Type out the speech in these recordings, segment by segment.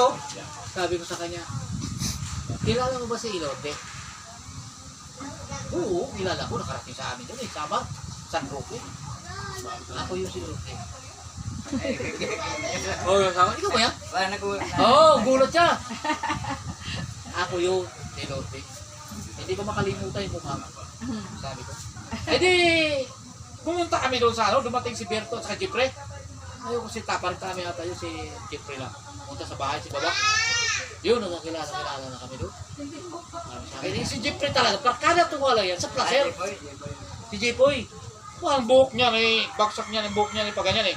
ako. Sabi ko sa kanya, kilala mo ba si Ilote? Oo, kilala ko. Nakarating sa amin doon eh. Sama, San Roque. Ako yung si Ilote. Oo, yung sama. Ikaw ba yan? Oo, oh, gulat siya. Ako yung si Ilote. Hindi ko makalimutan yung mukha ko. Sabi ko. Eh di, pumunta kami doon sa ano, dumating si Berto at sa Jeffrey. Ayoko si Tapar kami ata yun, si Jeffrey lang. Punta sa bahay, si Baba. Yun, nagkakilala, kilala na kami doon. Sabi niya, si Jeffrey talaga, parkada tumala yan sa placer. Si Jeffoy. Oh, ang buhok niya, may baksak niya, ang buhok niya, may paganyan eh.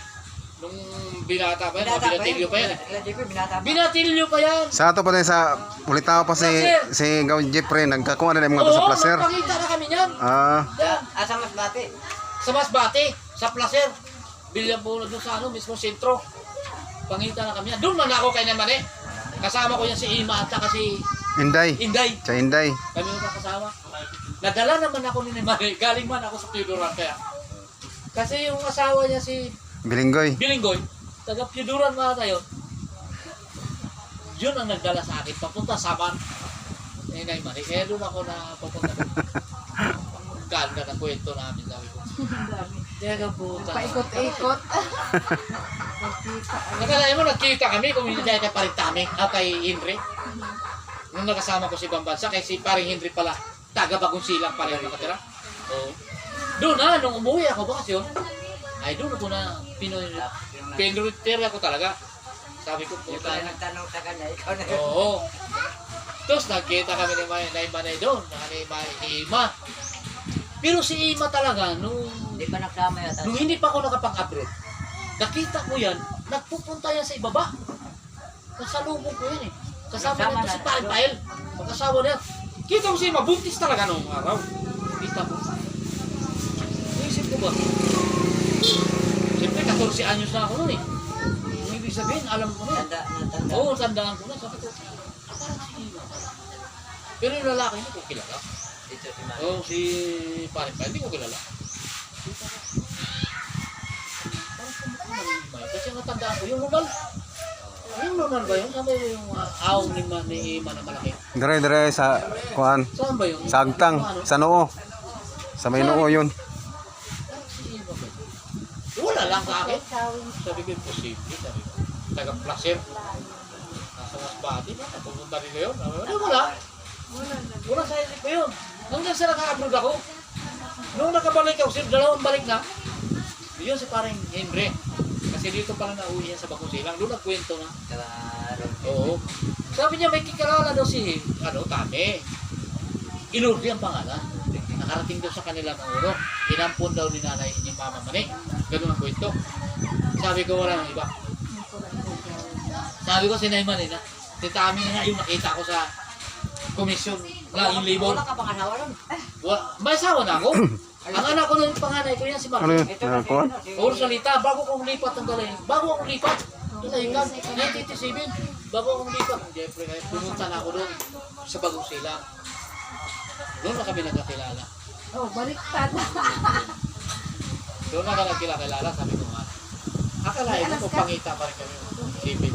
Nung binata pa yan, mga binatilyo pa yan eh. Binatilyo pa yan. Sa ato pa din sa ulitaw pa si si Gawin Jeffrey nagkakuha na ng mga sa Oo, placer. magpakita na kami niyan. Ah, Yan. Asa mas bati? Sa Masbate, sa Placer. Bilyang po doon sa ano, mismo sentro. Pangita na kami. Doon man ako kay naman eh. Kasama ko yan si Ima at saka si Inday. Inday. Sa Inday. Kami yung kasama. Nadala naman ako ni Nemare. Galing man ako sa Piuduran kaya. Kasi yung asawa niya si Bilinggoy. Bilinggoy, taga Piuduran mga tayo. Yun ang nagdala sa akin. Papunta Saban. Eh, Nemare. Kaya doon ako na papunta. Ganda ng kwento namin. Sabi ko. Puta. Paikot-ikot. Nakalain mo, nagkita kami kung hindi dahil kay Parintami, ah, kay Henry. Nung nakasama ko si Bambansa, kay si paring Henry pala, taga bagong silang pala yung nakatira. Oo. Doon na, nung umuwi ako bakasyon, ay doon ako na Pinoy, Pinoy ako talaga. Sabi ko, Yung puta pala na. nagtanong sa kanya, ikaw na yun. Oo. Tapos nagkita kami ni May, ni Manay doon, na ni Ima. Pero si Ima talaga, nung Hindi pa nagsama yata. Nung hindi pa ako nakapag-abroad, nakita ko yan, nagpupunta yan sa ibaba. Kasalubong ko yan eh. Kasama Kasama nito si na. Pael. Magkasawa na yan. Kita ko siya, mabuntis talaga nung araw. Kita ko. Naisip ko ba? Siyempre, 14 anyos na ako noon eh. Ang ibig sabihin, alam ko na yan. Tanda, natanda. Oo, tandaan ko na. Sabi ko, "Ah, parang si Ima." Pero yung lalaki niya, ko kilala. Dito si Mari. Oo, si Paring Pael, hindi ko kilala. Kasi ang natandaan ko, yung Ronald. Yung Ronald ba yun? Saan ba yung uh, awong ni, Ma- ni Ima na malaki? Dire dire sa kuan. Saan ba yun? Sa agtang, Ano? sa noo. Sa may noo yun. Wala lang sa akin. Sabi ko, imposible. Sabi ko, taga placer. Nasa Masbati ba? Pupunta rin yun. Wala, wala. Wala sa isip ko yun. Hanggang sa naka-abroad ako. Nung nakabalik ako, sir, dalawang balik na. Yun si parang Henry. Kasi dito pala nauwi yan sa Bakusilang. Doon nagkwento na. Claro. Oo. Sabi niya may kikalala daw si, ano, Tame. Ilurdi ang pangalan. Nakarating daw sa kanila ng uro. Inampun daw ni nanay ni Mama Mani. Ganun ang kwento. Sabi ko wala nang iba. Sabi ko si Nay Mani na, si Tame na yung nakita ko sa komisyon na yung libon. Wala ka pang asawa nun. Wa- May asawa na ako. Ang anak ko nung panganay ko yan si Ano Marco. yun? Ano, si- Puro salita, bago akong lipat ng galing. Bago akong lipat. Ito sa ikan, 1987. Bago akong lipat. Jeffrey, kaya pumunta na ako doon sa Bagong Silang. Doon na kami nagkakilala. Oh, baliktad. Doon na kami nagkilala, sabi ko nga. Akalain kung pangita pa rin kami. Sipin.